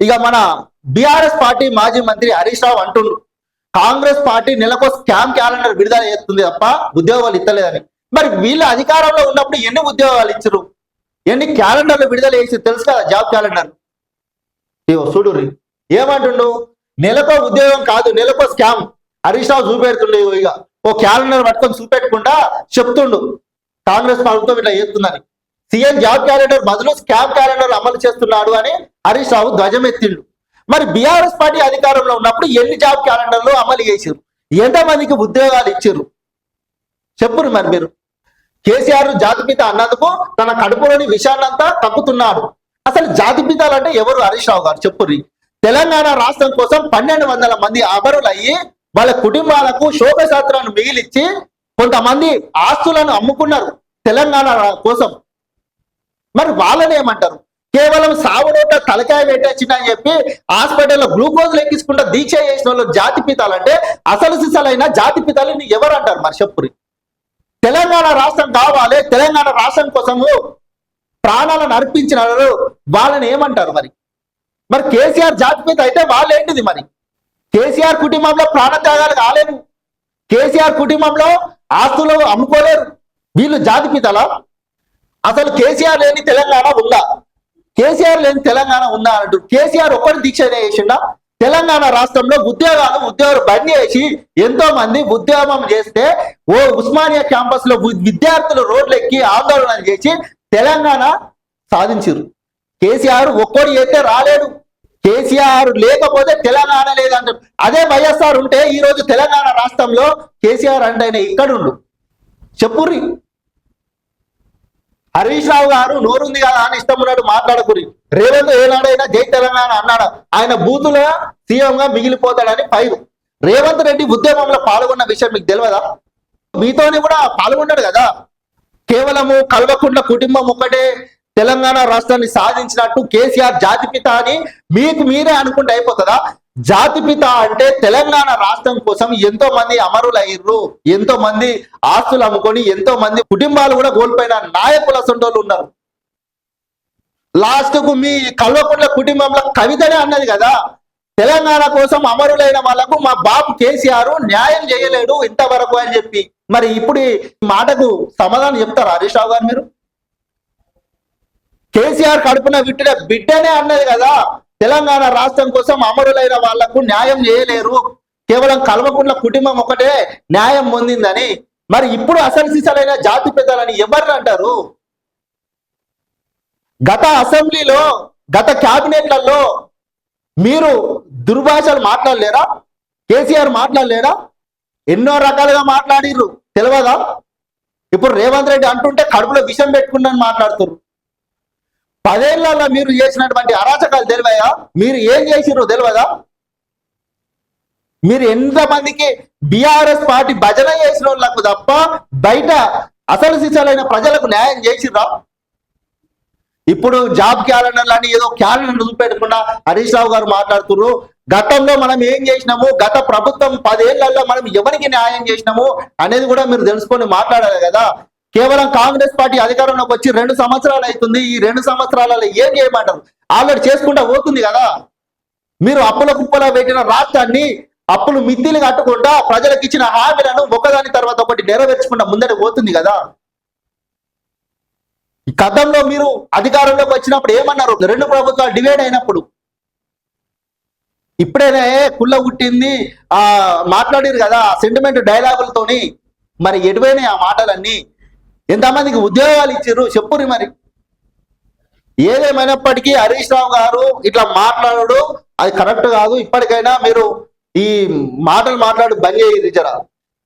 ఇక మన BRS party మాజీ మంత్రి హరీష్ రావు అంటుండ్రు కాంగ్రెస్ పార్టీ నెలకు స్కామ్ క్యాలెండర్ విడుదల చేస్తుంది తప్ప ఉద్యోగాలు ఇస్తలేదని మరి వీళ్ళ అధికారంలో ఉన్నప్పుడు ఎన్ని ఉద్యోగాలు ఇచ్చరు ఎన్ని క్యాలెండర్లు విడుదల చేసి తెలుసు కదా జాబ్ క్యాలెండర్? ఇగో చూడు ఏమంటుండు? నెలకో ఉద్యోగం కాదు నెలకో స్కామ్. హరీష్ రావు చూపెడుతుండే ఇక ఓ క్యాలెండర్ పట్టుకొని చూపెట్టకుండా చెప్తుండు కాంగ్రెస్ ప్రభుత్వం ఇట్లా చేస్తుందని. సీఎం జాబ్ క్యాలెండర్ బదులు స్కామ్ క్యాలెండర్ అమలు చేస్తున్నాడు అని హరీష్ రావు ధ్వజమెత్తిండు. మరి బీఆర్ఎస్ పార్టీ అధికారంలో ఉన్నప్పుడు ఎన్ని జాబ్ క్యాలెండర్లు అమలు చేసారు ఎంతమందికి ఉద్యోగాలు ఇచ్చారు చెప్పురు మరి మీరు. కేసీఆర్ జాతిపిత అన్నందుకు తన కడుపులోని విషయాన్నంతా తప్పుతున్నాడు అసలు జాతిపితాలు అంటే ఎవరు హరీష్ రావు గారు? చెప్పుర్రి. తెలంగాణ రాష్ట్రం కోసం పన్నెండు వందల మంది అమరులయ్యి వాళ్ళ కుటుంబాలకు శోకశాస్త్రాన్ని మిగిలిచ్చి కొంతమంది ఆస్తులను అమ్ముకున్నారు తెలంగాణ కోసం. మరి వాళ్ళని ఏమంటారు? కేవలం సాగు తలకాయ పెట్టొచ్చిన అని చెప్పి హాస్పిటల్లో గ్లూకోజ్ లెక్కించుకుంటా దీక్ష చేసిన వాళ్ళు జాతి పితాలంటే అసలు సిసలైన జాతి పితాలని ఎవరు అంటారు మరి చెప్పురి? తెలంగాణ రాష్ట్రం కావాలి తెలంగాణ రాష్ట్రం కోసము ప్రాణాలను అర్పించిన వాళ్ళని ఏమంటారు మరి? మరి కేసీఆర్ జాతి పిత అయితే వాళ్ళు ఏంటిది మరి? కేసీఆర్ కుటుంబంలో ప్రాణత్యాగాలు కాలేదు కేసీఆర్ కుటుంబంలో ఆస్తులు అమ్ముకోలేరు. వీళ్ళు జాతి పితలా? అసలు కేసీఆర్ లేని తెలంగాణ ఉందా? కేసీఆర్ లేని తెలంగాణ ఉందా అంటూ కేసీఆర్ ఒక్కటి దీక్ష చేసిండా? తెలంగాణ రాష్ట్రంలో ఉద్యోగాలు ఉద్యోగాలు బంద్ చేసి ఎంతో మంది ఉద్యమం చేస్తే ఓ ఉస్మానియా క్యాంపస్లో విద్యార్థులు రోడ్లు ఎక్కి ఆందోళన చేసి తెలంగాణ సాధించారు కేసీఆర్ ఒక్కడు అయితే రాలేడు. కేసీఆర్ లేకపోతే తెలంగాణ లేదంటారు అదే వైఎస్ఆర్ ఉంటే ఈ రోజు తెలంగాణ రాష్ట్రంలో కేసీఆర్ అంటే ఆయన ఇక్కడుండు. చెప్పుర్రి. హరీష్ రావు గారు నోరుంది కదా అని ఇష్టం ఉన్నట్టు మాట్లాడకూరి రేవంత్ ఏనాడైనా జై తెలంగాణ అన్నాడు. ఆయన బూతులో సీఎంగా మిగిలిపోతాడని పైరు రేవంత్ రెడ్డి ఉద్యమంలో పాల్గొన్న విషయం మీకు తెలియదా? మీతోని కూడా పాల్గొన్నాడు కదా. కేవలము కల్వకుంట్ల కుటుంబం ఒక్కటే తెలంగాణ రాష్ట్రాన్ని సాధించినట్టు కేసీఆర్ జాతిపిత అని మీకు మీరే అనుకుంటే అయిపోతుందా? జాతిపిత అంటే తెలంగాణ రాష్ట్రం కోసం ఎంతో మంది అమరులయ్యారు ఎంతో మంది ఆస్తులు అమ్ముకొని ఎంతో మంది కుటుంబాలు కూడా కోల్పోయిన నాయకుల సొంటోళ్ళు ఉన్నారు. లాస్ట్కు మీ కల్వకుంట్ల కుటుంబంలో కవితనే అన్నది కదా తెలంగాణ కోసం అమరులైన వాళ్ళకు మా బాబు కేసీఆర్ న్యాయం చేయలేడు ఇంతవరకు అని చెప్పి. మరి ఇప్పుడు మాటకు సమాధానం చెప్తారా హరీష్ రావు గారు మీరు? కేసీఆర్ కడుపున విట్టిన బిడ్డనే అన్నది కదా తెలంగాణ రాష్ట్రం కోసం అమరులైన వాళ్ళకు న్యాయం చేయలేరు. కేవలం కల్వకుంట్ల కుటుంబం ఒకటే న్యాయం పొందిందని. మరి ఇప్పుడు అసలు సిసలైన జాతి పెద్దలని ఎవరిని అంటారు? గత అసెంబ్లీలో గత క్యాబినెట్లలో మీరు దుర్భాషలు మాట్లాడలేరా? కేసీఆర్ మాట్లాడలేరా? ఎన్నో రకాలుగా మాట్లాడిర్రు. తెలియదా ఇప్పుడు రేవంత్ రెడ్డి అంటుంటే కడుపులో విషం పెట్టుకుందని మాట్లాడుతున్నారు పదేళ్ళలో మీరు చేసినటువంటి అరాచకాలు తెలివాయా? మీరు ఏం చేసిరో తెలియదా? మీరు ఎంతమందికి బీఆర్ఎస్ పార్టీ భజన చేసిన వాళ్ళకు తప్ప బయట అసలు శిశాలైన ప్రజలకు న్యాయం చేసిర్రా? ఇప్పుడు జాబ్ క్యాలెండర్లు అని ఏదో క్యాలెండర్ చూపెట్టకుండా హరీష్ రావు గారు మాట్లాడుతున్నారు గతంలో మనం ఏం చేసినాము? గత ప్రభుత్వం పదేళ్ళలో మనం ఎవరికి న్యాయం చేసినాము అనేది కూడా మీరు తెలుసుకొని మాట్లాడాలి కదా. కేవలం కాంగ్రెస్ పార్టీ అధికారంలోకి వచ్చి రెండు సంవత్సరాలు అవుతుంది. ఈ రెండు సంవత్సరాలలో ఏం చేయమంటారు? ఆల్రెడీ చేసుకుంటా పోతుంది కదా. మీరు అప్పుల కుప్పలో పెట్టిన రాష్ట్రాన్ని అప్పులు మిత్తిలు కట్టుకుంటా ప్రజలకు ఇచ్చిన హామీలను ఒకదాని తర్వాత ఒకటి నెరవేర్చుకుంటా ముందడి పోతుంది కదా. ఈ గతంలో మీరు అధికారంలోకి వచ్చినప్పుడు ఏమన్నారు? రెండు ప్రభుత్వాలు డివైడ్ అయినప్పుడు. ఇప్పుడేనే కుళ్ళ పుట్టింది ఆ మాట్లాడారు కదా సెంటిమెంట్ డైలాగులతోని మరి ఎటువైనాయి ఆ మాటలన్నీ? ఎంతమందికి ఉద్యోగాలు ఇచ్చారు? చెప్పురి మరి. ఏదేమైనప్పటికీ హరీష్ రావు గారు ఇట్లా మాట్లాడడు. అది కరెక్ట్ కాదు. ఇప్పటికైనా మీరు ఈ మాటలు మాట్లాడు బంద్ చేయి జరా